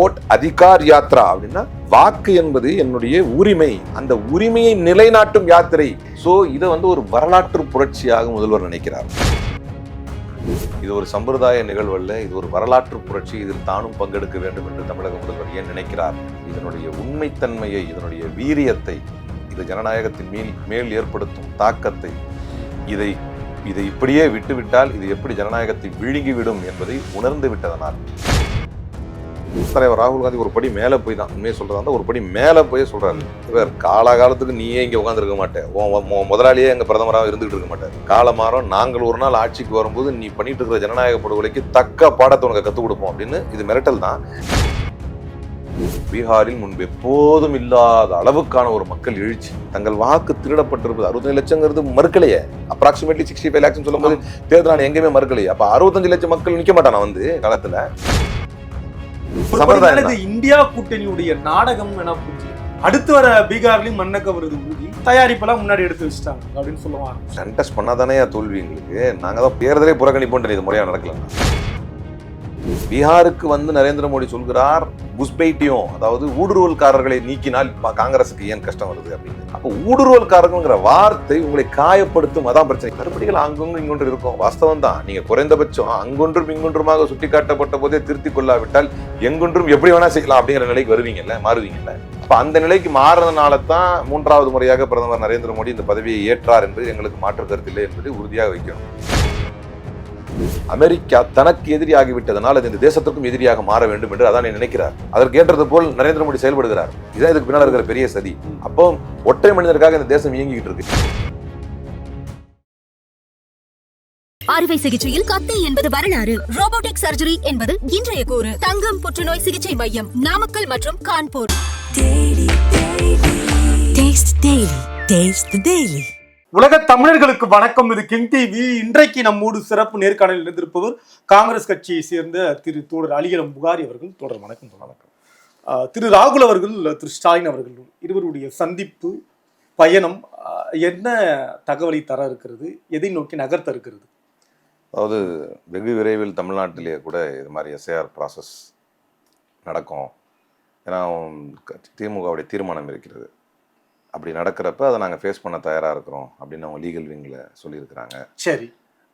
Vote அதிகார் யாத்ரா அப்படின்னா வாக்கு என்பது என்னுடைய உரிமை. அந்த உரிமையை நிலைநாட்டும் யாத்திரை. ஸோ இதை வந்து ஒரு வரலாற்று புரட்சியாக முதல்வர் நினைக்கிறார். இது ஒரு சம்பிரதாய நிகழ்வு அல்ல இது ஒரு வரலாற்று புரட்சி. இதில் தானும் பங்கெடுக்க வேண்டும் என்று தமிழக முதல்வர் ஏன் நினைக்கிறார்? இதனுடைய உண்மைத்தன்மையை இதனுடைய வீரியத்தை இது ஜனநாயகத்தின் மேல் மேல் ஏற்படுத்தும் தாக்கத்தை இதை இதை இப்படியே விட்டுவிட்டால் இது எப்படி ஜனநாயகத்தை விழுங்கிவிடும் என்பதை உணர்ந்து விட்டதனால். தலைவர் ராகுல் காந்தி ஒரு படி மேலே போய் தான் உண்மையை சொல்றதா இருந்தா ஒரு படி மேலே போய் சொல்றாரு. இவர் காலாகாலத்துக்கு நீயே இங்கே உட்காந்துருக்க மாட்டேன் முதலாளியே எங்க பிரதமராக இருந்துகிட்டு இருக்க மாட்டார் காலமாறம் நாங்கள் ஒரு நாள் ஆட்சிக்கு வரும்போது நீ பண்ணிட்டு இருக்கிற ஜனநாயக படுகொலைக்கு தக்க பாடத்தை உனக்கு கற்றுக் கொடுப்போம் அப்படின்னு இது மிரட்டல் தான். பீகாரில் முன்பு எப்போதும் இல்லாத அளவுக்கான ஒரு மக்கள் எழுச்சி. தங்கள் வாக்கு திருடப்பட்டிருப்பது அறுபத்தஞ்சு லட்சங்கிறது மறுக்கலையே. அப்ராக்சிமேட்லி சிக்ஸ்டி ஃபைவ் லேக்ஸ் சொல்லும்போது தேர்தல் ஆணையம் எங்கேயுமே மறுக்கலையே. அப்ப அறுபத்தஞ்சு லட்சம் மக்கள் நிக்க மாட்டானா வந்து காலத்துல? இந்தியா கூட்டணியுடைய நாடகம் என புரிஞ்சு. அடுத்து வர பீகார்லயும் மன்னக்க வருது உறுதி தயாரிப்பெல்லாம் முன்னாடி எடுத்து வச்சுட்டாங்க அப்படின்னு சொல்லுவாங்க. கண்டெஸ்ட் பண்ணாதானே தோல்வி எங்களுக்கு? நாங்க தான் தேர்தலே புறக்கணிப்போம் இது முறையா நடக்கல பீகாருக்கு வந்து நரேந்திர மோடி சொல்கிறார் புஷ்பைட்டியும் அதாவது ஊடுருவல்காரர்களை நீக்கினால் பா- காங்கிரஸுக்கு ஏன் கஷ்டம் வருது அப்படின்னு. அப்போ ஊடுருவல்காரர்கள்ங்கிற வார்த்தை உங்களை காயப்படுத்தும் அதான் பிரச்சனை. கருப்படிகள் அங்கொன்று இங்கொன்று இருக்கும். வாஸ்தவம் தான் நீங்க குறைந்தபட்சம் அங்கொன்றும் இங்கொன்றுமாக சுட்டிக்காட்டப்பட்ட போதே திருத்தி கொள்ளாவிட்டால் எங்கொன்றும் எப்படி வேணா செய்யலாம் அப்படிங்கிற நிலைக்கு வருவீங்கல்ல மாறுவீங்கல்ல. அப்போ அந்த நிலைக்கு மாறுறதுனால தான் மூன்றாவது முறையாக பிரதமர் நரேந்திர மோடி இந்த பதவியை ஏற்றார் என்பது எங்களுக்கு மாற்று கருத்தில்லை என்பதை உறுதியாக வைக்கணும். அமெரிக்கா தனக்கு எதிரியாகிவிட்டதனால் அது இந்த தேசத்திற்கும் எதிரியாக மாற வேண்டும் என்று அதான் நினைக்கிறார். அதற்கு ஏற்றது போல் நரேந்திர மோடி செயல்படுகிறார். இதுதான் இதுக்கு பின்னால் இருக்கிற பெரிய சதி. அப்போ ஒற்றை மனிதருக்காக இந்த தேசம் இயங்கிக்கிட்டு இருக்கு. அறுவை சிகிச்சையில் கத்தி என்பது வரலாறு. ரோபோட்டிக் சர்ஜரி என்பது இன்றைய கூறு. தங்கம் புற்றுநோய் சிகிச்சை மையம் நாமக்கல் மற்றும் கான்பூர். Taste உலக தமிழர்களுக்கு வணக்கம். இது கிங் டிவி. இன்றைக்கு நம்மோடு சிறப்பு நேர்காணலில் இருந்திருப்பவர் காங்கிரஸ் கட்சியை சேர்ந்த திரு தோழர் அலிகலம் புகாரி அவர்கள். தொடர் வணக்கம் வணக்கம். திரு ராகுல் அவர்கள் திரு ஸ்டாலின் அவர்கள் இருவருடைய சந்திப்பு பயணம் என்ன தகவலை தர இருக்கிறது? எதை நோக்கி நகர்த்த இருக்கிறது? அதாவது வெகு விரைவில் தமிழ்நாட்டிலேயே கூட இது மாதிரி எஸ்ஏஆர் ப்ராசஸ் நடக்கும். ஏன்னா திமுகவுடைய தீர்மானம் இருக்கிறது. அப்படி நடக்கிறப்ப அதை நாங்கள் ஃபேஸ் பண்ண தயாராக இருக்கிறோம் அப்படின்னு அவங்க லீகல் விங்கில் சொல்லியிருக்கிறாங்க. சரி.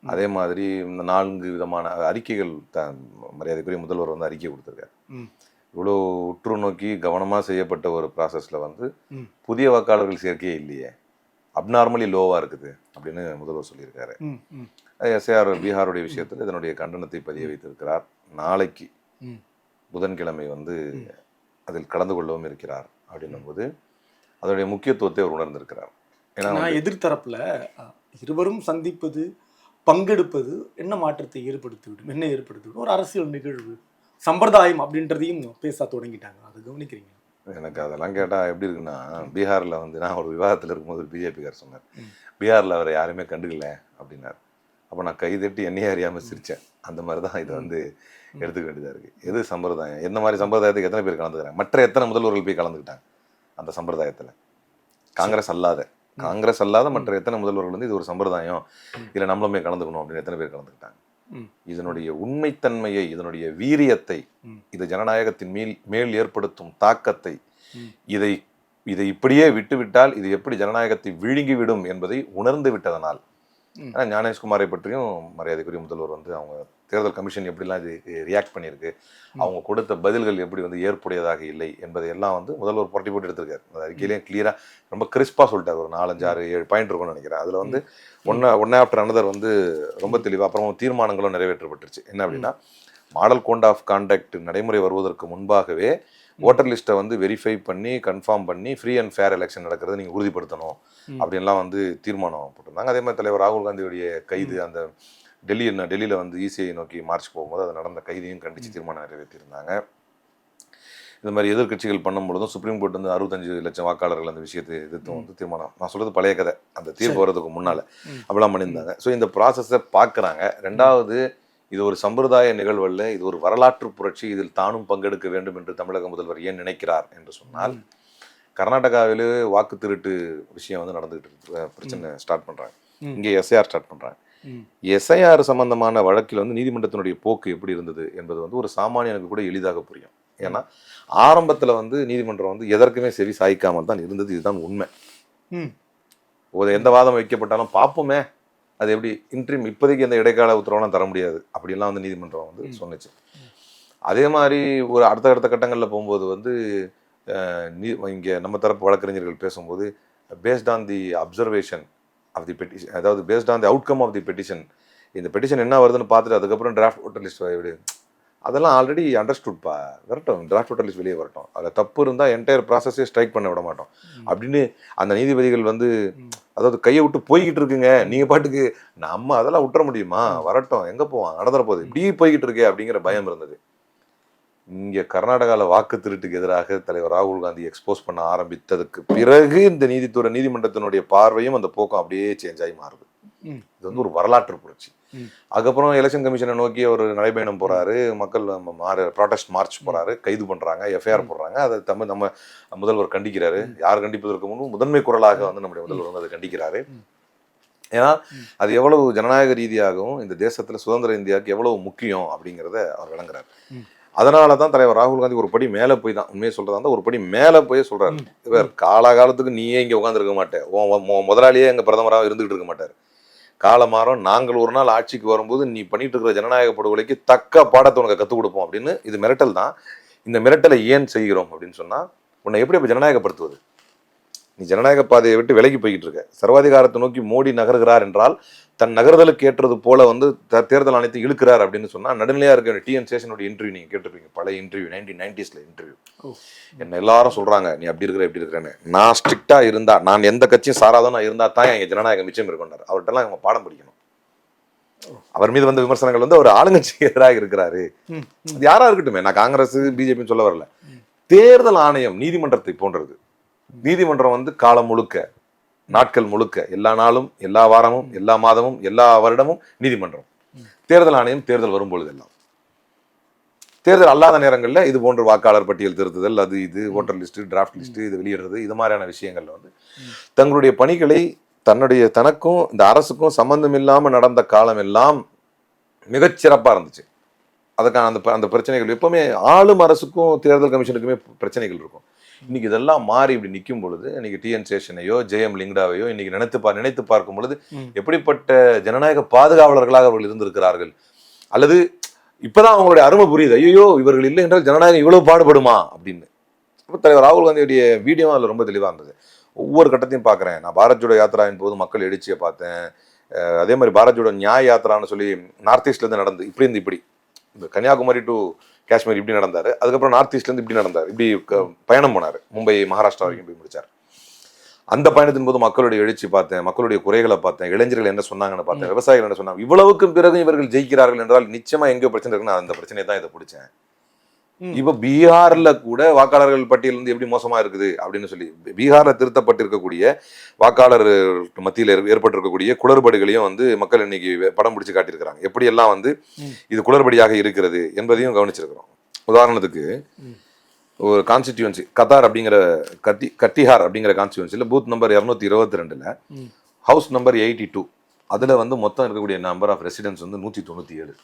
அதே மாதிரி இந்த நான்கு விதமான அறிக்கைகள் த மரியாதைக்குரிய முதல்வர் வந்து அறிக்கை கொடுத்துருக்காரு. இவ்வளோ உற்று நோக்கி கவனமாக செய்யப்பட்ட ஒரு ப்ராசஸில் வந்து. புதிய வாக்காளர்கள் சேர்க்கையே இல்லையே. அப்நார்மலி லோவாக இருக்குது அப்படின்னு முதல்வர் சொல்லியிருக்காரு. எஸ்ஏஆர் பீகாருடைய விஷயத்தில் இதனுடைய கண்டனத்தை பதிய வைத்திருக்கிறார். நாளைக்கு. புதன்கிழமை வந்து அதில் கலந்து கொள்ளவும் இருக்கிறார் அப்படின்னும் போது அதனுடைய முக்கியத்துவத்தை அவர் உணர்ந்திருக்கிறார். ஏன்னா எதிர்த்தரப்புல இருவரும் சந்திப்பது பங்கெடுப்பது என்ன மாற்றத்தை ஏற்படுத்திவிடும் என்ன ஏற்படுத்திவிடும்? ஒரு அரசியல் நிகழ்வு சம்பிரதாயம் அப்படின்றதையும் பேச தொடங்கிட்டாங்க. அது கவனிக்கிறீங்க எனக்கு அதெல்லாம் கேட்டால் எப்படி இருக்குன்னா பீகாரில் வந்து நான் ஒரு விவாதத்தில் இருக்கும்போது ஒரு பிஜேபிக்கார் சொன்னார். பீகாரில் அவரை யாருமே கண்டுக்கல அப்படின்னார். அப்போ நான் கைதட்டி என்னையே அறியாமல் சிரித்தேன் அந்த மாதிரி தான் இதை வந்து எடுத்துக்க வேண்டியதாக இருக்குது எது சம்பிரதாயம்? எந்த மாதிரி சம்பிரதாயத்துக்கு எத்தனை பேர் கலந்துக்கிறாங்க? மற்ற எத்தனை முதல்வர்கள் போய் கலந்துக்கிட்டாங்க? அந்த சம்பிரதாயத்தில் காங்கிரஸ் அல்லாத காங்கிரஸ் அல்லாத மற்ற எத்தனை முதல்வர்கள் வந்து இது ஒரு சம்பிரதாயம் இதில் நம்மளும் கலந்துக்கணும் அப்படின்னு எத்தனை பேர் கலந்துக்கிட்டாங்க. இதனுடைய உண்மைத்தன்மையை இதனுடைய வீரியத்தை. இது ஜனநாயகத்தின் மேல் மேல் ஏற்படுத்தும் தாக்கத்தை. இதை இதை இப்படியே விட்டுவிட்டால் இது எப்படி ஜனநாயகத்தை விழுங்கிவிடும் என்பதை உணர்ந்து விட்டதனால் ஏன்னா ஞானேஷ்குமாரை பற்றியும் மரியாதைக்குரிய முதல்வர் வந்து அவங்க தேர்தல் கமிஷன் எப்படிலாம் இது ரியாக்ட் பண்ணியிருக்கு அவங்க கொடுத்த பதில்கள் எப்படி வந்து ஏற்புடையதாக இல்லை என்பதை எல்லாம் வந்து முதல்வர் புரட்டி போட்டு எடுத்திருக்காரு. அந்த அறிக்கையிலேயே கிளியரா ரொம்ப கிறிஸ்பா சொல்லிட்டார். ஒரு நாலஞ்சு ஆறு ஏழு பாயிண்ட் இருக்கும்னு நினைக்கிறேன். அதுல வந்து ஒன்னு ஒன் ஆஃப்டர் அனதர் வந்து ரொம்ப தெளிவா அப்புறம் தீர்மானங்களும் நிறைவேற்றப்பட்டுருச்சு. என்ன அப்படின்னா மாடல் கோட் ஆஃப் கான்டாக்ட் நடைமுறை வருவதற்கு முன்பாகவே ஓட்டர் லிஸ்ட்டை வந்து வெரிஃபை பண்ணி கன்ஃபார்ம் பண்ணி ஃப்ரீ அண்ட் ஃபேர் எலெக்ஷன் நடக்கிறத நீங்கள் உறுதிப்படுத்தணும். அப்படின்லாம் வந்து தீர்மானம் போட்டிருந்தாங்க. அதே மாதிரி தலைவர் ராகுல் காந்தியுடைய கைது அந்த டெல்லி டெல்லியில் வந்து இசிஐ நோக்கி மார்ச் போகும்போது அது நடந்த கைதையும் கண்டித்து தீர்மானம் நிறைவேற்றியிருந்தாங்க. இந்த மாதிரி எதிர்க்கட்சிகள் பண்ணும்பொழுதும் சுப்ரீம் கோர்ட் வந்து அறுபத்தஞ்சு லட்சம் வாக்காளர்கள் அந்த விஷயத்தை எதிர்த்து வந்து தீர்மானம். நான் சொல்றது பழைய கதை. அந்த தீர்ப்பு. வர்றதுக்கு முன்னால. அப்படிலாம் பண்ணியிருந்தாங்க. ஸோ இந்த ப்ராசஸை பார்க்குறாங்க. ரெண்டாவது இது ஒரு சம்பிரதாய நிகழ்வல்ல இது ஒரு வரலாற்று புரட்சி இதில் தானும் பங்கெடுக்க வேண்டும் என்று தமிழக முதல்வர் ஏன் நினைக்கிறார் என்று சொன்னால் கர்நாடகாவிலே வாக்கு திருட்டு விஷயம் வந்து நடந்துகிட்டு பிரச்சனை ஸ்டார்ட் பண்றாங்க. ம். இங்கே எஸ்ஐஆர் ஸ்டார்ட் பண்றாங்க. ம். எஸ்ஐஆர் சம்பந்தமான வழக்கில் வந்து நீதிமன்றத்தினுடைய போக்கு எப்படி இருந்தது என்பது வந்து ஒரு சாமானியனுக்கு கூட எளிதாக புரியும். ஏன்னா ஆரம்பத்துல வந்து நீதிமன்றம் வந்து எதற்குமே செவி சாய்க்காமல் தான் இருந்தது இதுதான் உண்மை. எந்த வாதம் வைக்கப்பட்டாலும் பார்ப்போமே அது எப்படி இன்ட்ரீம் இப்போதைக்கு எந்த இடைக்கால உத்தரவெல்லாம் தர முடியாது. அப்படிலாம் வந்து நீதிமன்றம் வந்து சொன்னுச்சு. அதே மாதிரி ஒரு அடுத்த அடுத்த கட்டங்களில் போகும்போது வந்து நீ இங்கே நம்ம தரப்பு வழக்கறிஞர்கள் பேசும்போது based on the observation of the petition அதாவது based on the outcome of the petition இந்த பெட்டிஷன் என்ன வருதுன்னு பார்த்துட்டு அதுக்கப்புறம் டிராஃப்ட் ஓட்டர் லிஸ்ட் அதெல்லாம் ஆல்ரெடி அண்டர்ஸ்டுட்பா வரட்டும் டிராஃப்ட் லிஸ்ட் வெளியே வரட்டும். அதில் தப்பு இருந்தால் என்டையர் ப்ராசஸே ஸ்ட்ரைக் பண்ண விட மாட்டோம். அப்படின்னு அந்த நீதிபதிகள் வந்து அதாவது கையை விட்டு போய்கிட்டு இருக்குங்க. நீங்க பாட்டுக்கு நம்ம அதெல்லாம் விட்டுற முடியுமா? வரட்டும் எங்க போவான் நடந்துற போகுது. இப்படி போய்கிட்டு இருக்கே அப்படிங்கிற பயம் இருந்தது. இங்க கர்நாடகால வாக்கு திருட்டுக்கு எதிராக தலைவர் ராகுல் காந்தி எக்ஸ்போஸ் பண்ண ஆரம்பித்ததுக்கு பிறகு இந்த நீதித்துறை நீதிமன்றத்தினுடைய பார்வையும் அந்த போக்கம் அப்படியே சேஞ்ச் ஆகி மாறுது. இது வந்து ஒரு வரலாற்று புரட்சி. அதுக்கப்புறம் எலெக்ஷன் கமிஷனை நோக்கி ஒரு நடைபயணம் போறாரு. மக்கள் மாறு ப்ராட்டஸ்ட் மார்ச் போறாரு. கைது பண்றாங்க. எஃப்ஐஆர் போடுறாங்க. அதை தமிழ் நம்ம முதல்வர் கண்டிக்கிறாரு. யார் கண்டிப்பதற்கு முன்பு முதன்மை குரலாக வந்து நம்முடைய முதல்வர் வந்து அதை கண்டிக்கிறாரு. ஏன்னா அது எவ்வளவு ஜனநாயக ரீதியாகவும் இந்த தேசத்துல சுதந்திர இந்தியாவுக்கு எவ்வளவு முக்கியம் அப்படிங்கிறத அவர் விளங்குறாரு. அதனால தான் தலைவர் ராகுல் காந்தி ஒரு படி மேலே போய் தான் உண்மையை சொல்றதா இருந்தால் ஒரு படி மேலே போய் சொல்றாரு. இவர் காலாகாலத்துக்கு நீயே இங்க உட்காந்துருக்க மாட்டேன் முதலாளியே எங்க பிரதமராக இருந்துகிட்டு இருக்க மாட்டார். காலமாறம் நாங்கள் ஒரு நாள் ஆட்சிக்கு வரும்போது நீ பண்ணிட்டு இருக்கிற ஜனநாயக படுகொலைக்கு தக்க பாடத்தை உனக்கு கற்றுக் கொடுப்போம் அப்படின்னு இது மிரட்டல் தான். இந்த மிரட்டலை ஏன் செய்கிறோம் அப்படின்னு சொன்னால் உன்னை எப்படி இப்போ ஜனநாயகப்படுத்துவது? நீ ஜனநாயக பாதையை விட்டு விலகி போய்கிட்டு இருக்க சர்வாதிகாரத்தை நோக்கி மோடி நகர்கிறார் என்றால் தன் நகர்தலுக்கு ஏற்றது போல வந்து தேர்தல் ஆணையத்தை இழுக்கிறார் அப்படின்னு சொன்னா நடுநிலையா இருக்க டிஎன் சேஷனுடைய இன்டர்வியூ நீங்க கேட்டிருப்பீங்க. பழைய இன்டர்வியூ நைன்டீன் நைன்டிஸ்ல இன்டர்வியூ. என்ன எல்லாரும் சொல்றாங்க நீ அப்படி இருக்கிற இப்படி இருக்கிறேன்னு. நான் ஸ்ட்ரிக்டா இருந்தா நான் எந்த கட்சியும் சாராதோ நான் இருந்தா தான் எங்க ஜனநாயகம் மிச்சம் இருக்கும்னாரு. அவர்கிட்டலாம் நம்ம பாடம் படிக்கணும். அவர் மீது வந்த விமர்சனங்கள் வந்து அவர் ஆளுங்கட்சிக்கு எதிராக இருக்கிறாரு. யாரா இருக்கட்டுமே நான் காங்கிரஸ் பிஜேபின்னு சொல்ல வரல. தேர்தல் ஆணையம் நீதிமன்றத்தை போன்றது. நீதிமன்றம் வந்து காலம் முழுக்க நாட்கள் முழுக்க எல்லா நாளும் எல்லா வாரமும் எல்லா மாதமும் எல்லா வருடமும் நீதிமன்றம். தேர்தல் ஆணையம் தேர்தல் வரும்பொழுதெல்லாம். தேர்தல் அல்லாத நேரங்களில் இது போன்ற வாக்காளர் பட்டியல் திருத்துதல் அது இது ஓட்டர் லிஸ்ட் டிராஃப்ட் லிஸ்ட் இது வெளியிடுறது இது மாதிரியான விஷயங்கள்ல வந்து தங்களுடைய பணிகளை தன்னுடைய தனக்கும் இந்த அரசுக்கும் சம்பந்தம் இல்லாமல் நடந்த காலம் எல்லாம் மிகச்சிறப்பாக இருந்துச்சு. அதுக்கான அந்த ப- அந்த பிரச்சனைகள் எப்பவுமே ஆளும் அரசுக்கும் தேர்தல் கமிஷனுக்குமே பிரச்சனைகள் இருக்கும். இன்னைக்கு இதெல்லாம் மாறி இப்படி நிற்கும் பொழுது இன்னைக்கு டிஎன் சேஷனையோ ஜெயம் லிங்டாவையோ இன்னைக்கு நினைத்து பா நினைத்து பார்க்கும் பொழுது. எப்படிப்பட்ட ஜனநாயக பாதுகாவலர்களாக அவர்கள் இருந்திருக்கிறார்கள்? அல்லது இப்பதான் அவங்களுடைய அருமை புரியுது ஐயோ இவர்கள் இல்லை என்றால் ஜனநாயகம் இவ்வளவு பாடுபடுமா? அப்படின்னு. அப்ப தலைவர் ராகுல் காந்தியுடைய வீடியோ அதில் ரொம்ப தெளிவாக இருந்தது. ஒவ்வொரு கட்டத்தையும் பார்க்குறேன். நான் பாரத் ஜோடோ யாத்திராவின் போது மக்கள் எழுச்சியை பார்த்தேன். அதே மாதிரி பாரத் ஜோடோ நியாய யாத்திரான்னு சொல்லி நார்த் ஈஸ்ட்லேருந்து நடந்து இப்படி இருந்து இப்படி. இந்த கன்னியாகுமரி டு காஷ்மீர் இப்படி நடந்தார். அதுக்கப்புறம் நார்த் ஈஸ்ட்லேருந்து இப்படி நடந்தார். இப்படி பயணம் போனார். மும்பை மகாராஷ்டிரா வரைக்கும் போய் முடிச்சார். அந்த பயணத்தின் போது மக்களுடைய எழுச்சி பார்த்தேன் மக்களுடைய குறைகளை பார்த்தேன் இளைஞர்கள் என்ன சொன்னாங்கன்னு பார்த்தேன் விவசாயிகள் என்ன சொன்னாங்க இவ்வளவுக்கும் பிறகு இவர்கள் ஜெயிக்கிறார்கள் என்றால் நிச்சயமா எங்கேயோ பிரச்சனை இருக்குன்னு அந்த பிரச்சனையை தான் இதை பிடிச்சேன். இப்ப பீகார்ல கூட வாக்காளர்கள் பட்டியல் வந்து எப்படி மோசமா இருக்குது அப்படின்னு சொல்லி பீகார்ல திருத்தப்பட்டிருக்கக்கூடிய வாக்காளர் மத்தியில் ஏற்- ஏற்பட்டிருக்கக்கூடிய குளறுபடிகளையும் வந்து மக்கள் இன்னைக்கு படம் பிடிச்சு காட்டியிருக்கிறாங்க. எப்படி எல்லாம் வந்து. இது குளறுபடியாக இருக்கிறது என்பதையும் கவனிச்சிருக்கிறோம். உதாரணத்துக்கு. ஒரு கான்ஸ்டிடியூன்சி கத்தார் அப்படிங்கிற கத்தி கத்திஹார் அப்படிங்கிற கான்ஸ்டிடியூன்சியில் பூத் நம்பர் இரநூத்தி இருபத்தி ரெண்டுல. ஹவுஸ் நம்பர் எயிட்டி டூ அதுல வந்து மொத்தம் இருக்கக்கூடிய நம்பர் ஆஃப் ரெசிடென்ட்ஸ் வந்து நூற்றி தொண்ணூற்றி ஏழு.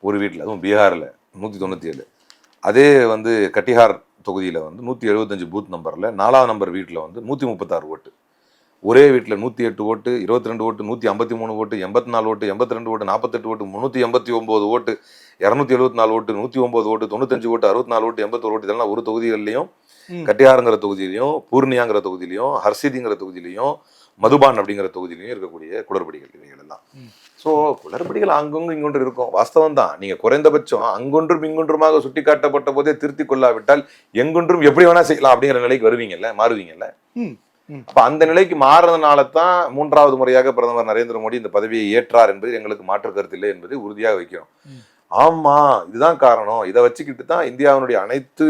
ஒரு வீட்டில் அதுவும் பீகாரில். நூற்றி தொண்ணூற்றி ஏழு அதே வந்து கட்டிஹார் தொகுதியில் வந்து நூற்றி எழுபத்தஞ்சு பூத் நம்பரில் நாலாவது நம்பர் வீட்டில் வந்து நூற்றி முப்பத்தாறு ஓட்டு ஒரே வீட்டில் நூற்றி எட்டு ஓட்டு இருபத்தி ரெண்டு ஓட்டு நூற்றி ஐம்பத்தி மூணு ஓட்டு எண்பத்தி நாலு ஓட்டு எண்பத்தி ரெண்டு ஓட்டு நாற்பத்தெட்டு ஓட்டு முந்நூற்றி எண்பத்தி ஒம்பது ஓட்டு இரநூத்தி எழுபத்தி நாலு ஓட்டு நூற்றி ஒம்பது ஓட்டு தொண்ணூத்தஞ்சு ஓட்டு அறுபத்தி நாலு ஓட்டு எண்பத்தொரு ஓட்டு இதெல்லாம் ஒரு தொகுதிகள்லையும். கட்டியாருங்கிற தொகுதியிலையும் பூர்ணியாங்கிற தொகுதியிலையும் ஹர்சிதிங்கிற தொகுதியிலையும் மதுபான் அப்படிங்கிற தொகுதியிலையும் இருக்கக்கூடிய குளறுபடிகள் இவைகள் எல்லாம். ம். ஸோ குளறுபடிகள் அங்கொங்கும் இங்கொன்று இருக்கும். வாஸ்தவம் தான். நீங்க குறைந்தபட்சம் அங்கொன்றும் இங்கொன்றுமாக சுட்டிக்காட்டப்பட்ட போதே திருத்தி கொள்ளாவிட்டால் எங்கொன்றும் எப்படி வேணா செய்யலாம் அப்படிங்கிற நிலைக்கு வருவீங்கல்ல மாறுவீங்கல்ல. அப்ப அந்த நிலைக்கு மாறுறதுனால தான் மூன்றாவது முறையாக பிரதமர் நரேந்திர மோடி இந்த பதவியை ஏற்றார் என்பது எங்களுக்கு மாற்று கருத்து இல்லை என்பதை உறுதியாக வைக்கிறோம். ஆமாம் ஆமா இதுதான் காரணம். இதை வச்சுக்கிட்டு தான் இந்தியாவினுடைய அனைத்து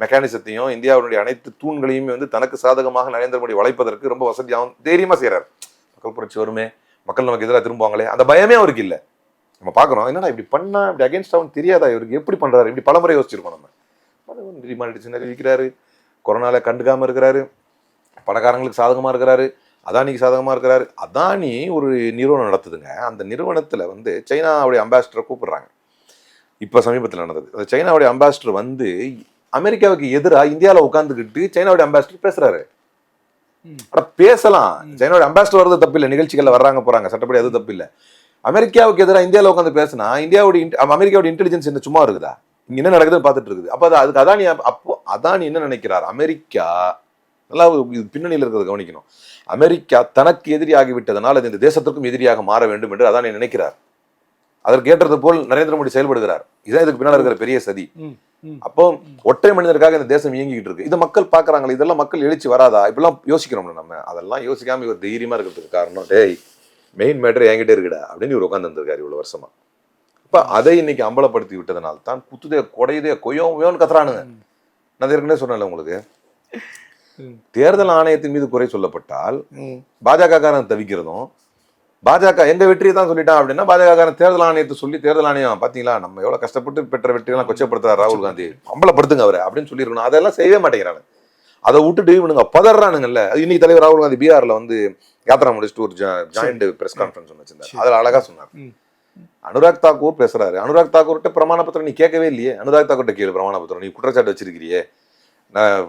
மெக்கானிசத்தையும் இந்தியாவினுடைய அனைத்து தூண்களையுமே வந்து தனக்கு சாதகமாக நரேந்திர மோடி வளைப்பதற்கு ரொம்ப வசதியாகவும் தைரியமா செய்கிறார் மக்கள் புரட்சி வருமே மக்கள் நமக்கு எதிராக திரும்புவாங்களே அந்த பயமே அவருக்கு இல்லை. நம்ம பார்க்குறோம் என்னடா இப்படி பண்ணா இப்படி அகேன்ஸ்ட் அவன் தெரியாதா இவருக்கு? எப்படி பண்றாரு? இப்படி பலமுறை யோசிச்சிருக்கோம் நம்ம. டிமானிட்டேஷன் அறிவிக்கிறாரு கொரோனால கண்டுக்காம இருக்கிறாரு பணக்காரங்களுக்கு சாதகமா இருக்கிறாரு. அதானிக்கு சாதகமா இருக்கிறாரு. அதானி ஒரு நிறுவனம் நடத்துதுங்க. அந்த நிறுவனத்துல வந்து சைனாவுடைய அம்பாசிடரை கூப்பிடுறாங்க. இப்ப சமீபத்தில் நடந்தது. அந்த சைனாவுடைய அம்பாசிடர் வந்து அமெரிக்காவுக்கு எதிராக இந்தியாவில் உட்காந்துக்கிட்டு சைனாவுடைய அம்பாசிடர் பேசுறாரு. ம். அட பேசலாம். சைனாவுடைய அம்பாசிடர் வர்றது தப்பு இல்லை. நிகழ்ச்சிகள்ல வர்றாங்க போறாங்க. சட்டப்படி அது தப்பு இல்லை. அமெரிக்காவுக்கு எதிராக இந்தியாவில் உட்காந்து பேசினா இந்தியாவுடைய அமெரிக்காவுடைய இன்டெலிஜென்ஸ் என்ன சும்மா இருக்குதா? இங்க என்ன நடக்குதுன்னு பார்த்துட்டு இருக்குது. அப்ப அது அதுக்கு அதானி அப்போ அதானி என்ன நினைக்கிறார்? அமெரிக்கா நல்லா இது பின்னணியில் இருக்கிறத கவனிக்கணும். அமெரிக்கா தனக்கு எதிரி ஆகிவிட்டதனால் அது இந்த தேசத்திற்கும் எதிரியாக மாற வேண்டும் என்று அதானி நினைக்கிறார். அதற்கு ஏற்றது போல் நரேந்திர மோடி செயல்படுகிறார். இதான் இதுக்கு பின்னால் இருக்கிற பெரிய சதி. அப்போ ஒற்றை மனிதருக்காக இந்த தேசம் இயங்கிட்டு இருக்கு. இது மக்கள் பாக்குறாங்களே இதெல்லாம் மக்கள் எழுச்சி வராதா? இப்பெல்லாம் யோசிக்கிறோம்ல நம்ம. அதெல்லாம் யோசிக்காம இவர் தைரியமா இருக்கிறதுக்கு காரணம் டேய் மெயின் மேட்டர் என்கிட்ட இருக்குடா அப்படின்னு இவர் உட்கார்ந்து இருந்திருக்காரு இவ்வளவு வருஷமா. அப்ப அதை இன்னைக்கு அம்பலப்படுத்தி விட்டதனால தான் குத்துதே கொடையுதே வேணும் கத்துறானுங்க. நான் ஏற்கனவே சொன்னேன்ல உங்களுக்கு. தேர்தல் ஆணையத்தின் மீது குறை சொல்லப்பட்டால். பாஜக காரன் தவிக்கிறதும் பாஜக எங்க வெற்றியை தான் சொல்லிட்டான் அப்படின்னா பாஜக தேர்தல் ஆணையத்தை சொல்லி தேர்தல் ஆணையம் பாத்தீங்களா நம்ம எவ்வளவு கஷ்டப்பட்டு பெற்ற வெற்றியெல்லாம் கொச்சப்படுத்துறாரு ராகுல் காந்தி. அம்பலப்படுத்துங்க அவரை அப்படின்னு சொல்லியிருக்கணும். அதெல்லாம் செய்யவே மாட்டேங்கிறாங்க அதை விட்டுட்டு இவனுங்க பதறானுங்கல்ல அது இன்னைக்கு தலைவர் ராகுல் காந்தி பீகார்ல வந்து யாத்திரா முடிச்சுட்டு ஒரு ஜாயிண்ட் பிரஸ் கான்ஃபரன்ஸ் ஒன்று வச்சிருந்தாரு. அதுல அழகா சொன்னார். அனுராக் தாக்கூர் பேசுறாரு. அனுராக் தாக்கூர்கிட்ட பிரமாண பத்திரம் நீ கேட்கவே இல்லையே. அனுராக் தாக்கூர்கிட்ட கேளு பிரமாண பத்திரம். நீ குற்றச்சாட்டு வச்சிருக்கிறியே.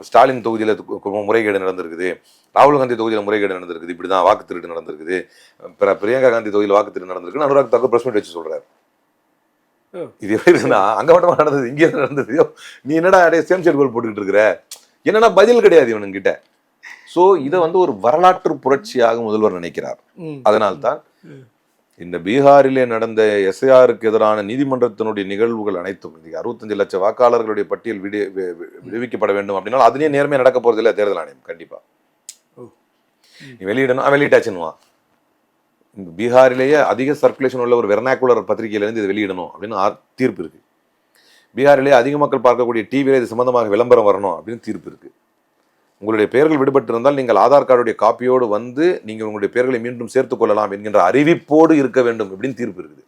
ஸ்டாலின் தொகுதியில முறைகேடு நடந்திருக்குது. ராகுல் காந்தி தொகுதியில முறைகேடு நடந்திருக்குது. இப்படிதான் வாக்கு திருட்டு நடந்திருக்குது. பிர- பிரியங்கா காந்தி தொகுதியில் வாக்கு திருட்டு நடந்திருக்குன்னு அனுராக் தாக்கூர் பிரஸ் மீட் வச்சு சொல்றாரு. ஓ. இது எப்படி இருக்குன்னா அங்க மட்டுமா நடந்தது இங்கே நடந்தது? நீ என்னடா அப்படியே சேம் ஷெட் கோல் போட்டுக்கிட்டு இருக்கிற? என்னன்னா பதில் கிடையாது இவனுங்கிட்ட. சோ இதை வந்து ஒரு வரலாற்று புரட்சியாக முதல்வர் நினைக்கிறார். அதனால்தான். இந்த பீகாரிலே நடந்த எஸ்ஐஆருக்கு எதிரான நீதிமன்றத்தினுடைய நிகழ்வுகள் அனைத்தும் இன்னைக்கு அறுபத்தஞ்சு லட்சம் வாக்காளர்களுடைய பட்டியல் விடு விடுவிக்கப்பட வேண்டும் அப்படின்னா அதுலயே நேர்மையா நடக்க போறது இல்ல தேர்தல் ஆணையம் கண்டிப்பா. ஓ. நீ வெளியிடணும் அவன் வெளியிட்டாச்சுன்னுவான் இந்த பீகாரிலேயே அதிக சர்க்குலேஷன் உள்ள ஒரு வெர்னாக்குலர் பத்திரிகையிலேருந்து இது வெளியிடணும் அப்படின்னு தீர்ப்பு இருக்கு. பீகாரிலேயே அதிக மக்கள் பார்க்கக்கூடிய டிவியில் இது சம்பந்தமாக விளம்பரம் வரணும் அப்படின்னு தீர்ப்பு இருக்கு. உங்களுடைய பெயர்கள் விடுபட்டு இருந்தால் நீங்கள் ஆதார் கார்டுடைய காப்பியோடு வந்து நீங்கள் உங்களுடைய பெயர்களை மீண்டும் சேர்த்துக் கொள்ளலாம் என்கின்ற அறிவிப்போடு இருக்க வேண்டும் அப்படின்னு தீர்ப்பு இருக்குது.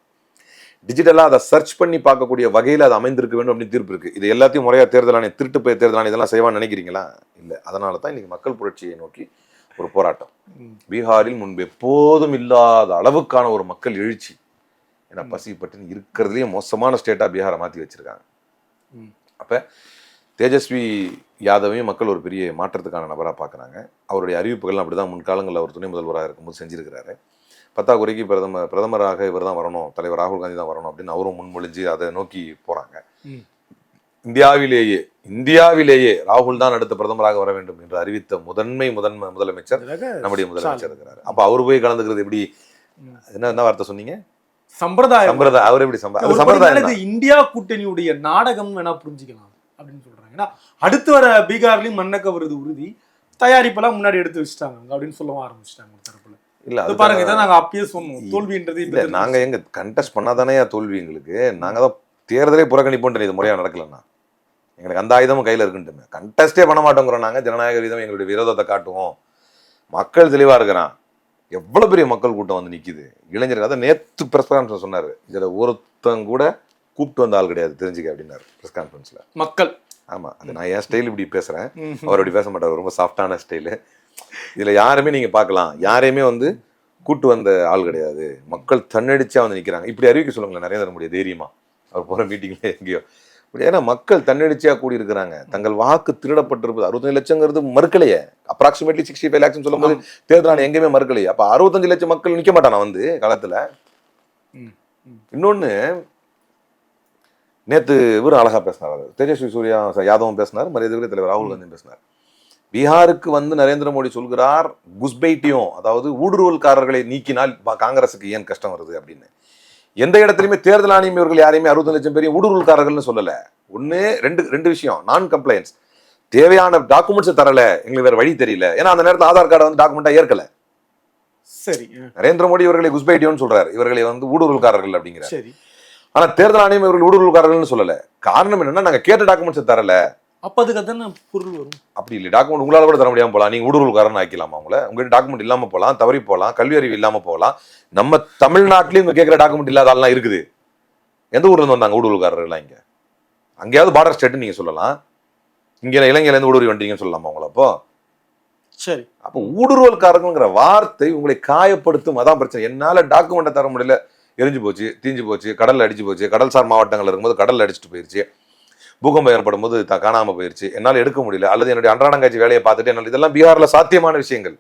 டிஜிட்டலாக அதை சர்ச் பண்ணி பார்க்கக்கூடிய வகையில் அது அமைந்திருக்க வேண்டும் அப்படின்னு தீர்ப்பு இருக்கு. இது எல்லாத்தையும் முறையாக தேர்தல் ஆணையம் திருட்டு போய் தேர்தல் ஆணையம் இதெல்லாம் செய்வான்னு நினைக்கிறீங்களா? இல்லை. அதனால தான் இன்னைக்கு மக்கள் புரட்சியை நோக்கி ஒரு போராட்டம். பீகாரில் முன்பு எப்போதும் இல்லாத அளவுக்கான ஒரு மக்கள் எழுச்சி. ஏன்னா பசி பட்டினி இருக்கிறதுலேயே மோசமான ஸ்டேட்டாக பீகாரை மாற்றி வச்சிருக்காங்க. அப்போ தேஜஸ்வி யாதவையும் மக்கள் ஒரு பெரிய மாற்றத்துக்கான நபராக பார்க்குறாங்க அவருடைய அறிவிப்புகள்லாம் அப்படி தான் முன்காலங்களில் அவர் துணை முதல்வராக இருக்கும்போது செஞ்சிருக்கிறாரு. பத்தாக்குறைக்கு பிரதமர் பிரதமராக இவர் தான் வரணும் தலைவர் ராகுல் காந்தி தான் வரணும் அப்படின்னு அவரும் முன்மொழிஞ்சு அதை நோக்கி போகிறாங்க. இந்தியாவிலேயே இந்தியாவிலேயே ராகுல் தான் அடுத்த பிரதமராக வர வேண்டும் என்று அறிவித்த முதன்மை முதன்மை முதலமைச்சர் நம்முடைய முதலமைச்சர் இருக்கிறாரு. அப்ப அவர் போய் கலந்துக்கிறது எப்படி. என்ன என்ன வார்த்தை சொன்னீங்க? சம்பிரதாயம். சம்பிரதாயம் அவர் எப்படி சம்பிரதாயம் இந்தியா கூட்டணியுடைய நாடகம் வேணா புரிஞ்சுக்கலாம் அப்படின்னு ஏன்னா அடுத்து வர பீகார்லயும் மன்னக்க வருது உறுதி. தயாரிப்பெல்லாம் முன்னாடி எடுத்து வச்சுட்டாங்க. அப்படின்னு சொல்லவும் ஆரம்பிச்சிட்டாங்க தரப்புல. இல்ல அது அது பாருங்க இதான் நாங்க அப்பயே சொன்னோம். தோல்வின்றது இல்ல நாங்க எங்க கண்டெஸ்ட் பண்ணாதானே தோல்வி எங்களுக்கு? நாங்க தான் தேர்தலே புறக்கணிப்போம் இது முறையா நடக்கலன்னா எங்களுக்கு அந்த ஆயுதமும் கையில இருக்குன்ட்டுமே. கண்டெஸ்டே பண்ண மாட்டோங்கிறோம் நாங்க. ஜனநாயக விதம் எங்களுடைய விரோதத்தை காட்டுவோம். மக்கள் தெளிவா இருக்கிறான். எவ்வளவு பெரிய மக்கள் கூட்டம் வந்து நிக்குது? இளைஞர்கள் அதான் நேத்து பிரஸ் கான்ஃபரன்ஸ் சொன்னாரு. இதுல ஒருத்தன் கூட கூப்பிட்டு வந்த ஆள் கிடையாது. தெரிஞ்சுக்க அப்படின்னாரு பிரஸ் கான்ஃபரன்ஸ்ல மக்கள். ஆமா அது நான் என் ஸ்டைல் இப்படி பேசுறேன். ம். அவர் அப்படி பேச மாட்டார் ரொம்ப சாஃப்டான ஸ்டைலு இதுல யாருமே நீங்க பார்க்கலாம். யாரையுமே வந்து கூட்டு வந்த ஆள் கிடையாது. மக்கள் தன்னடிச்சா வந்து நிக்கிறாங்க. இப்படி அறிவிக்க சொல்லுங்களேன் நரேந்திர மோடி தைரியமா. அவர் போற மீட்டிங்ல எங்கேயோ. ஏன்னா மக்கள் தன்னடிச்சா கூடி இருக்கிறாங்க தங்கள் வாக்கு திருடப்பட்டிருப்பது அறுபத்தஞ்சு லட்சங்கிறது மறுக்கலையே. அப்ராக்சிமேட்லி சிக்ஸ்டி ஃபைவ் லேக்ஸ் சொல்லும்போது தேர்தல் ஆணையம் எங்கேயுமே மறுக்கலையே. அப்ப அறுபத்தஞ்சு லட்சம் மக்கள் நிக்க மாட்டானா வந்து களத்துல ம். ம். இன்னொன்னு நேத்து இவரும் அழகா பேசினார். தேஜஸ்வி சூர்யா யாதவும் பேசினார் மரியாதை தலைவர் ராகுல் காந்தியும் பேசினார். பீகாருக்கு வந்து நரேந்திர மோடி சொல்கிறார் குஸ்பைட்டியும் அதாவது ஊடுருவல்காரர்களை நீக்கினால் காங்கிரஸுக்கு ஏன் கஷ்டம் வருது அப்படின்னு. எந்த இடத்துலையுமே தேர்தல் ஆணையம் இவர்கள் யாரையுமே அறுபது லட்சம் பேரையும் ஊடுருவல்காரர்கள்னு சொல்லல. ஒண்ணு ரெண்டு ரெண்டு விஷயம் நான் கம்ப்ளைண்ட்ஸ் தேவையான டாக்குமெண்ட்ஸ் தரல எங்களுக்கு வேற வழி தெரியல. ஏன்னா அந்த நேரத்தில் ஆதார் கார்டை வந்து டாக்குமெண்டா ஏற்கல. சரி நரேந்திர மோடி இவர்களை குஸ்பைட்டியோன்னு சொல்றாரு. இவர்களை வந்து ஊடுருவல்காரர்கள் அப்படிங்கிற சரி ஆனா தேர்தல் ஆணையம் இவர்கள் ஊடுருவல்காரர்கள்னு சொல்லல. காரணம் என்னன்னா நாங்க கேட்ட டாக்குமெண்ட்ஸ் தரல. அப்ப அதுக்கு அதான பொருள் வரும். அப்படி இல்லை டாக்குமெண்ட் உங்களால கூட தர முடியாம போகலாம் நீங்க ஊடுருவல்காரன் ஆக்கிலாமா உங்களை உங்ககிட்ட டாக்குமெண்ட் இல்லாம போகலாம் தவறி போகலாம் கல்வி அறிவு இல்லாம போகலாம். நம்ம தமிழ்நாட்டிலயும் இங்க கேட்கிற டாக்குமெண்ட் இல்லாத ஆள்லாம் இருக்குது. எந்த ஊர்ல இருந்து வந்தாங்க ஊடுருவல்காரர்கள்லாம் இங்க? அங்கேயாவது பார்டர் ஸ்டேட் நீங்க சொல்லலாம். இங்க இலங்கையில இருந்து ஊடுருவி வந்தீங்கன்னு சொல்லலாமா உங்களை அப்போ? சரி. அப்போ ஊடுருவல்காரங்கிற வார்த்தை உங்களை காயப்படுத்தும். அதான் பிரச்சனை. என்னால டாக்குமெண்ட்டை தர முடியல. எரிஞ்சு போச்சு தீஞ்சு போச்சு கடல்ல அடிச்சு போச்சு கடல்சார் மாவட்டங்கள் இருக்கும்போது கடல்ல அடிச்சுட்டு போயிருச்சு. பூகம்பம் ஏற்படும் போது த- காணாம போயிருச்சு. என்னால் எடுக்க முடியல. அல்லது என்னுடைய அன்றாடங்காட்சி வேலையை பார்த்துட்டு என்னால் இதெல்லாம் பீகார்ல சாத்தியமான விஷயங்கள்.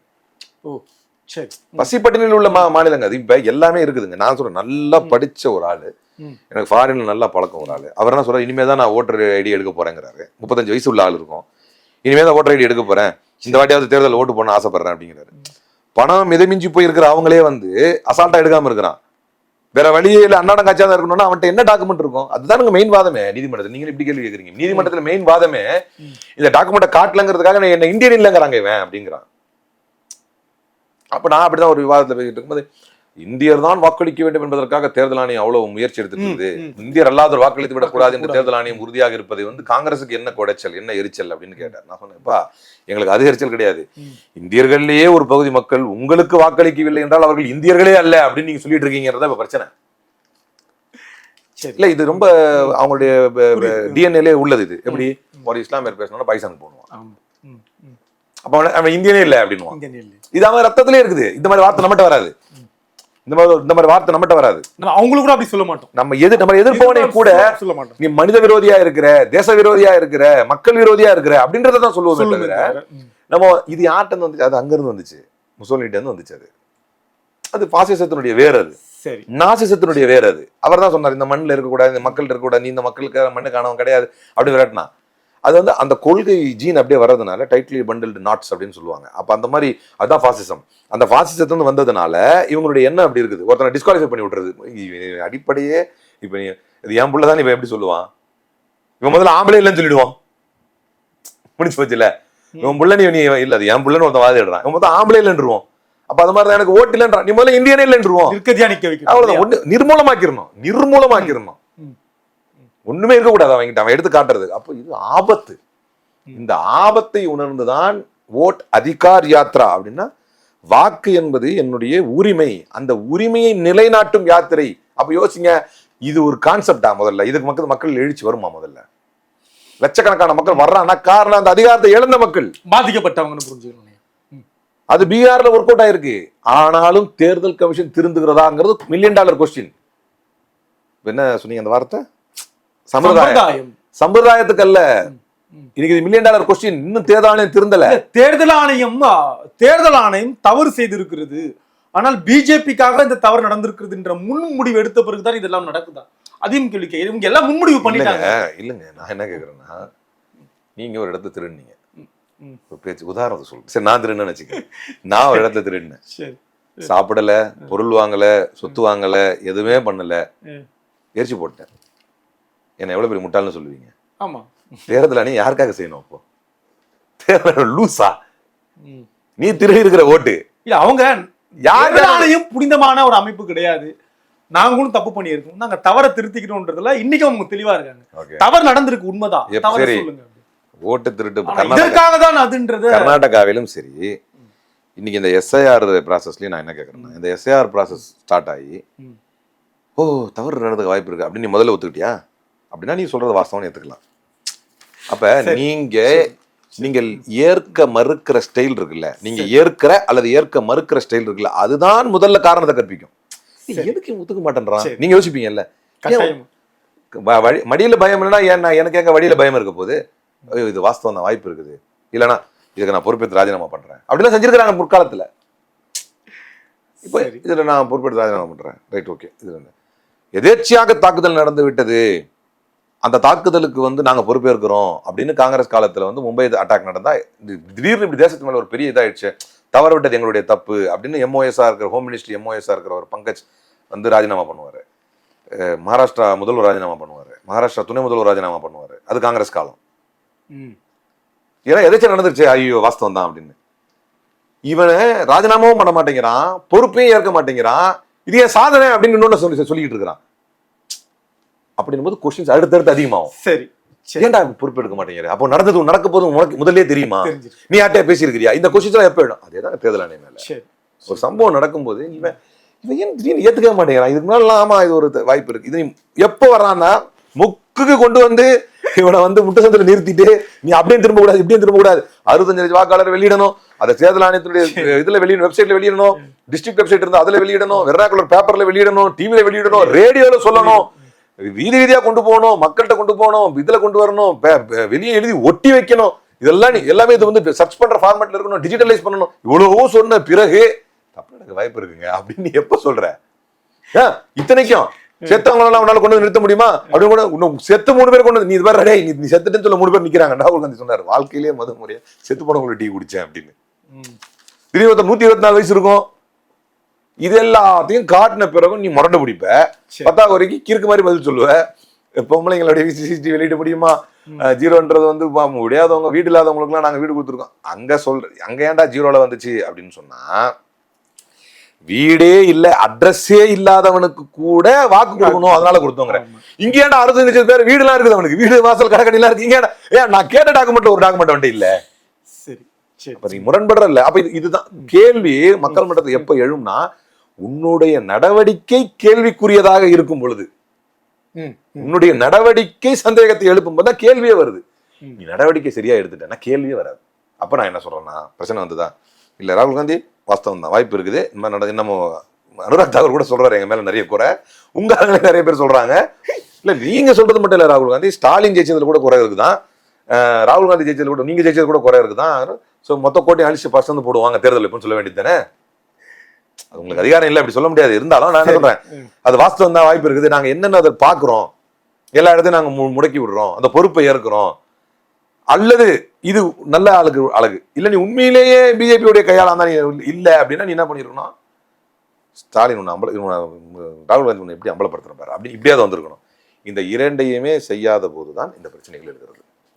ஓ சரி. பசிப்பட்டினில் உள்ள மா மாநிலங்க அது இப்ப எல்லாமே இருக்குதுங்க. நான் சொல்றேன் நல்லா படிச்ச ஒரு ஆளு. எனக்கு ஃபாரின்ல நல்லா பழக்கம் ஒரு ஆளு. அவர் என்ன சொல்றாரு இனிமே தான் நான் ஓட்டர் ஐடி எடுக்க போறேங்கிறாரு. முப்பத்தஞ்சு வயசு உள்ள ஆள் இருக்கும். இனிமே தான் ஓட்டர் ஐடி எடுக்க போறேன். இந்த வாட்டியாவது தேர்தல் ஓட்டு போட ஆசைப்படுறேன் அப்படிங்கிறாரு. பணம் மிதமிஞ்சி போயிருக்கிற அவங்களே வந்து அசால்ட்டா எடுக்காம இருக்கிறான். வேற வழியில அண்ணாடம் காட்சியாக இருக்கணும்னா அவன்கிட்ட என்ன டாக்குமெண்ட் இருக்கும்? அதுதானுங்க மெயின் வாதமே நீதிமன்றத்தில். நீங்க இப்படி கேள்வி கேட்குறீங்க நீதிமன்றத்துல மெயின் வாதமே இந்த டாக்குமெண்ட்டை காட்டலங்கிறதுக்காக நான் என்ன இந்தியன் இல்லைங்கிறாங்க இவன் அப்படிங்கிறான். அப்ப நான் அப்படிதான் ஒரு விவாதத்துல பேசிட்டு இருக்கும்போது இந்தியர் தான் வாக்களிக்க வேண்டும் என்பதற்காக தேர்தல் ஆணையம் அவ்வளவு முயற்சி ம். இந்தியர் அல்லாதவர் வாக்களித்து விடக்கூடாது என்று. தேர்தல் ஆணையம் உறுதியாக இருப்பதை வந்து காங்கிரசுக்கு என்ன குடைச்சல் என்ன எரிச்சல் அப்படின்னு கேட்டார். நான் சொன்னேன்ப்பா எங்களுக்கு அது எரிச்சல் கிடையாது. இந்தியர்களிலேயே ஒரு பகுதி மக்கள் உங்களுக்கு வாக்களிக்கவில்லை என்றால் அவர்கள் இந்தியர்களே அல்ல அப்படின்னு நீங்க சொல்லிட்டு இருக்கீங்கிறத இப்ப பிரச்சனை. இல்ல இது ரொம்ப அவங்களுடைய. டிஎன்ஏலே உள்ளது. இது எப்படி? ஒரு இஸ்லாமியர் பேசணும்னா பைசான் போடுவான். ஆமா. ம், ம். அப்ப அவன் இந்தியனே இல்லை இல்லை. இது அவன் ரத்தத்திலே இருக்குது. இந்த மாதிரி வார்த்தை நம்மகிட்ட வராது. இந்த மாதிரி இந்த மாதிரி வார்த்தை நம்மகிட்ட வராது. நம்ம அவங்களுக்கு கூட அப்படி சொல்ல மாட்டோம். நம்ம எது நம்ம எதிர்ப்பவனை கூட சொல்ல மாட்டோம். நீ மனித விரோதியா இருக்கிற தேச விரோதியா இருக்கிற மக்கள் விரோதியா இருக்கிற அப்படின்றத தான் சொல்லுவோமே தவிர. நம்ம இது யார்கிட்ட வந்துச்சு? அது அங்க இருந்து வந்துச்சு. முசோலினிட்ட இருந்து வந்துச்சு அது. அது பாசிசத்தினுடைய வேர் அது. சரி. நாசிசத்தினுடைய வேர் அது. அவர் தான் சொன்னார் இந்த மண்ணில் இருக்கக்கூடாது இந்த மக்கள் இருக்கக்கூடாது நீ இந்த மக்களுக்கு மண்ணு காணவன் கிடையாது அப்படி விரட்டினா அது வந்து அந்த கொள்கை ஜீன் அப்படியே வர்றதுனால டைட்லி பண்டில்டு நாட்ஸ் அப்படின்னு சொல்லுவாங்க. அப்ப அந்த மாதிரி அதுதான் ஃபாசிசம் அந்த ஃபாசிசத்துல வந்ததுனால இவங்களுடைய எண்ணம் அப்படி இருக்குது. ஒருத்தனை டிஸ்குவாலிஃபை பண்ணி விட்டுறது. இவன் அடிப்படையே இப்ப இது என் புள்ள தான் இவன் எப்படி சொல்லுவான்? இவன் முதல்ல ஆம்பளை இல்லைன்னு சொல்லிடுவான். முடிச்சு போச்சுல இவன் புள்ள நீ இல்ல அது என் புள்ளன்னு ஒருத்தன் வாதிடுறான். இவன் மொத்தம் ஆம்பளை இல்லைன்றுவோம் அப்ப அது மாதிரி எனக்கு ஓட்டு இல்லைன்றான். நீ முதல்ல இந்தியனே இல்லைன்றுவோம் அவ்வளவுதான். நிர்மூலமாக்கிடணும். நிர்மூலமாக்கிடணும். ம். ஒண்ணுமே இருக்கக்கூடாது அவன்கிட்ட அவன் எடுத்து காட்டுறது. அப்போ இது ஆபத்து. இந்த ஆபத்தை உணர்ந்துதான் ஓட் அதிகார் யாத்ரா அப்படின்னா வாக்கு என்பது என்னுடைய உரிமை. அந்த உரிமையை நிலைநாட்டும் யாத்திரை. அப்ப யோசிங்க இது ஒரு கான்செப்டா முதல்ல. இதுக்கு மக்கள் மக்கள் எழுச்சி வருமா முதல்ல? லட்சக்கணக்கான மக்கள் வர்றான்னா காரணம் அந்த அதிகாரத்தை இழந்த மக்கள். பாதிக்கப்பட்டவங்கன்னு புரிஞ்சுக்கணும். அது பீகார்ல ஒர்க் அவுட் ஆயிருக்கு. ஆனாலும் தேர்தல் கமிஷன் திருந்துகிறதாங்கிறது மில்லியன் டாலர் கொஸ்டின் என்ன சொன்னீங்க அந்த வார்த்தை? சம்பிரதாயம். சம்பிரதாயம். சம்பிரதாயத்துக்கு அல்ல ம். இன்னைக்கு இது மில்லியன் டாலர் கொஸ்டின் இன்னும் தேர்தல் ஆணையம் திருந்தல தேர்தல் ஆணையம் தேர்தல் ஆணையம் தவறு செய்திருக்கிறது. ஆனால் பிஜேபிக்காக இந்த தவறு நடந்திருக்கிறதுன்ற முன் முடிவு எடுத்த பிறகுதான் இதெல்லாம் நடக்குதா? அதையும் கேள்வி இவங்க எல்லாம் முன்முடிவு பண்ணிட்டாங்க. இல்லைங்க நான் என்ன கேக்குறேன்னா நீங்க ஒரு இடத்துல திருடுனீங்க. பேச்சு உதாரணத்தை சொல்றேன். சரி நான் திருடுன்னு வச்சுக்கேன் நான் ஒரு இடத்துல திருடினேன். சாப்பிடல பொருள் வாங்கல சொத்து வாங்கல எதுவுமே பண்ணல. எரிச்சு போட்டேன் என்ன எவ்வளவு பெரிய முட்டாள்னு சொல்லுவீங்க? ஆமா. தேர்தல் அணி யாருக்காக செய்யணும் அப்போ? தேர்தல் லூசா. நீ திருடி இருக்கிற ஓட்டு. இல்ல அவங்க யார் தேர்தல் ஆணையம் புனிதமான ஒரு அமைப்பு கிடையாது. நாங்களும் தப்பு பண்ணியிருக்கோம். நாங்க தவறை திருத்திக்கணும்ன்றதுல இன்னைக்கு அவங்க தெளிவா இருக்காங்க. தவறு நடந்திருக்கு உண்மைதான். தவறு. சொல்லுங்க. ஓட்டு திருட்டு இதற்காக தான் அதுன்றது கர்நாடகாவிலும் சரி இன்னைக்கு இந்த எஸ்ஐஆர் ப்ராசஸ்லயும் நான் என்ன கேட்கறேன்னா இந்த எஸ்ஐஆர் ப்ராசஸ் ஸ்டார்ட் ஆகி. ஓ தவறு நடந்துக்க வாய்ப்பு இருக்கு அப்படின்னு நீ முதல்ல ஒத்துக்கிட்டியா? அப்படின்னா நீ சொல்றது வாஸ்தவம் ஏத்துக்கலாம். அப்ப. நீங்க நீங்கள் ஏற்க மறுக்கிற ஸ்டைல் இருக்குல்ல நீங்க ஏற்கிற அல்லது ஏற்க மறுக்கிற ஸ்டைல் இருக்குல்ல அதுதான் முதல்ல காரணத்தை கற்பிக்கும். எதுக்கு ஒத்துக்க மாட்டேன்றான். நீங்க யோசிப்பீங்கல்ல. மடியில பயம் இல்லைன்னா ஏன் எனக்கு எங்க வழியில பயம் இருக்க போகுது? ஐயோ இது வாஸ்தவம் தான் வாய்ப்பு இருக்குது. இல்லைன்னா இதுக்கு நான் பொறுப்பேற்று ராஜினாமா பண்றேன். அப்படிலாம் செஞ்சிருக்கிறாங்க முற்காலத்துல. இப்போ. இதுல நான் பொறுப்பேற்று ராஜினாமா பண்றேன். Right okay. இதுல என்ன? எதேர்ச்சியாக தாக்குதல் நடந்து விட்டது அந்த தாக்குதலுக்கு வந்து நாங்க பொறுப்பேற்கிறோம் அப்படின்னு காங்கிரஸ் காலத்துல வந்து மும்பை அட்டாக் நடந்தா இது திடீர்னு இப்படி தேசத்து மேல ஒரு பெரிய இதாயிடுச்சு. தவற விட்டது எங்களுடைய தப்பு அப்படின்னு எம்ஓஎஸ்ஆ இருக்கிற ஹோம் மினிஸ்ட்ரி எம்ஓஎஸ்ஆ இருக்கிற ஒரு பங்கஜ் வந்து ராஜினாமா பண்ணுவாரு. மகாராஷ்டிரா முதல்வர் ராஜினாமா பண்ணுவாரு. மகாராஷ்டிரா துணை முதல்வர் ராஜினாமா பண்ணுவாரு. அது காங்கிரஸ் காலம். ம். ஏன்னா எதாச்சும் நடந்துருச்சு ஐயோ வாஸ்தவம் தான் அப்படின்னு. இவனை ராஜினாமாவும் பண்ண மாட்டேங்கிறான் பொறுப்பையும் ஏற்க மாட்டேங்கிறான் இது ஏன் சாதனை அப்படின்னு இன்னொன்னு சொல்லி சொல்லிக்கிட்டு இருக்கிறான். அப்படின்னும் போது கொஸ்டின்ஸ் அடுத்தடுத்து அதிகமாகும். சரி. ஏன்டா பொறுப்பு எடுக்க மாட்டேங்கிற? அப்போ நடந்தது நடக்க போதும் உனக்கு முதல்லயே தெரியுமா? நீ யார்கிட்டயா பேசியிருக்கிறியா? இந்த கொஸ்டின்ஸ் எல்லாம் எப்போ எழும் அதே தான் தேர்தல் ஆணையம் மேல. ஒரு சம்பவம் நடக்கும்போது இவன் இவன் ஏன் திடீர்னு ஏத்துக்கவே மாட்டேங்கிறான்? இதுக்கு முன்னாடி ஆமா இது ஒரு வாய்ப்பு இருக்கு. இது எப்போ வர்றான்னா முக்க புக்குக்கு கொண்டு வந்து இவனை வந்து முட்டை சந்தில நிறுத்திட்டு நீ அப்படியே திரும்ப கூடாது இப்படியும் திரும்ப கூடாது அறுபத்தஞ்சு லட்சம் வாக்காளர் வெளியிடணும். அதை தேர்தல் ஆணையத்துடைய இதுல வெளியிடணும் வெப்சைட்ல வெளியிடணும். டிஸ்ட்ரிக்ட் வெப்சைட் இருந்தா அதுல வெளியிடணும். வெர்னாக்குலர் பேப்பர்ல வெளியிடணும் டிவில வெளியிடணும் ரேடியோல சொல்லணும். வீதி வீதியா கொண்டு போகணும் மக்கள்கிட்ட கொண்டு போகணும் இதுல கொண்டு வரணும் வெளியே எழுதி ஒட்டி வைக்கணும். இதெல்லாம் நீ எல்லாமே இது வந்து சர்ச் பண்ற ஃபார்மேட்ல இருக்கணும் டிஜிட்டலைஸ் பண்ணணும். இவ்வளவோ சொன்ன பிறகு தப்பு நடக்க வாய்ப்பு இருக்குங்க. அப்படின்னு நீ எப்ப சொல்ற? ஆ, இத்தனைக்கும். செத்தவங்களெல்லாம் உன்னால கொண்டு வந்து நிறுத்த முடியுமா? அப்படின்னு கூட இன்னும் செத்து மூணு பேர் கொண்டு நீ இது வேற டேய், நீ செத்துட்டுன்னு சொல்ல மூணு பேர் நிக்கிறாங்க. ராகுல் காந்தி சொன்னார் வாழ்க்கையிலேயே மது முறையா செத்து போனவங்களை டீ குடிச்சேன் அப்படின்னு. திடீர்னு ஒருத்தன் நூத்தி இருபத்தி நாலு வயசு இருக்கும். இது எல்லாத்தையும் காட்டின பிறகும் நீ முரண்டு பிடிப்ப. பத்தாவது வரைக்கும் கிறுக்கு மாதிரி பதில் சொல்லுவ. பொம்பளைங்களுடைய சிசிடிவி வெளியிட முடியுமா ஜீரோன்றது வந்து முடியாதவங்க வீடு இல்லாதவங்களுக்குலாம் நாங்க வீடு கொடுத்துருக்கோம். அங்க சொல்ற அங்க ஏன்டா ஜீரோல வந்துச்சு அப்படின்னு சொன்னா வீடே இல்ல அட்ரஸே இல்லாதவனுக்கு கூட வாக்கு கொடுக்கணும் அதனால கொடுத்தோங்கிற. இங்க ஏன்டா அறுபத்தஞ்சு லட்சம் பேர் வீடுலாம் இருக்குது அவனுக்கு? வீடு வாசல் கடற்கடி எல்லாம் இருக்கு. இங்க ஏன் நான் கேட்ட டாக்குமெண்ட் ஒரு டாக்குமெண்ட் வந்துட்டு இல்ல. சரி சரி முரண்படுற இல்ல. அப்ப இது- இதுதான். கேள்வி மக்கள் மன்றத்தில் எப்ப எழும்னா உன்னுடைய நடவடிக்கை கேள்விக்குரியதாக இருக்கும் பொழுது. உன்னுடைய நடவடிக்கை சந்தேகத்தை எழுப்பும் போது தான் கேள்வியே வருது. நீ நடவடிக்கை சரியா எடுத்துட்டேன்னா கேள்வியே வராது. அப்ப நான் என்ன சொல்றேன்னா பிரச்சனை வந்துதா? இல்ல ராகுல் காந்தி வாஸ்தவம் தான் வாய்ப்பு இருக்குது. இந்த மாதிரி நட இன்னமும் அனுராக் தாக்கூர் கூட சொல்றாரு எங்க மேல நிறைய குறை. உங்க ஆளுங்களே நிறைய பேர் சொல்றாங்க. இல்ல நீங்க சொல்றது மட்டும் இல்ல ராகுல் காந்தி. ஸ்டாலின் ஜெயிச்சதுல கூட குறை இருக்குதான். ராகுல் காந்தி ஜெயிச்சதுல கூட நீங்க ஜெயிச்சது கூட குறை இருக்குதான். சோ மொத்த கோட்டையும் அழிச்சு ஃபர்ஸ்ட் வந்து போடுவாங்க தேர்தல் எப்படின்னு சொல்ல வேண்டியது தானே? அது உங்களுக்கு அதிகாரம் இல்லை அப்படி சொல்ல முடியாது. இருந்தாலும் நான் என்ன சொல்றேன் அது வாஸ்தவம் தான் வாய்ப்பு இருக்குது. நாங்க என்னென்ன அதை பாக்குறோம் எல்லா இடத்தையும் நாங்க மு- முடக்கி விடுறோம் அந்த பொறுப்பை ஏற்கிறோம் அல்லது இது நல்ல அழகு அழகு. இல்ல நீ உண்மையிலேயே பிஜேபியோடைய கையாளா தான் நீ இல்ல அப்படின்னா நீ என்ன பண்ணிருக்கணும்? ஸ்டாலின் உன்னை அம்பல ராகுல் காந்தி எப்படி அம்பலப்படுத்துற பாரு. அப்படி இப்படியாவது வந்திருக்கணும். இந்த இரண்டையுமே செய்யாத போதுதான் இந்த பிரச்சனைகள் இருக்கிறது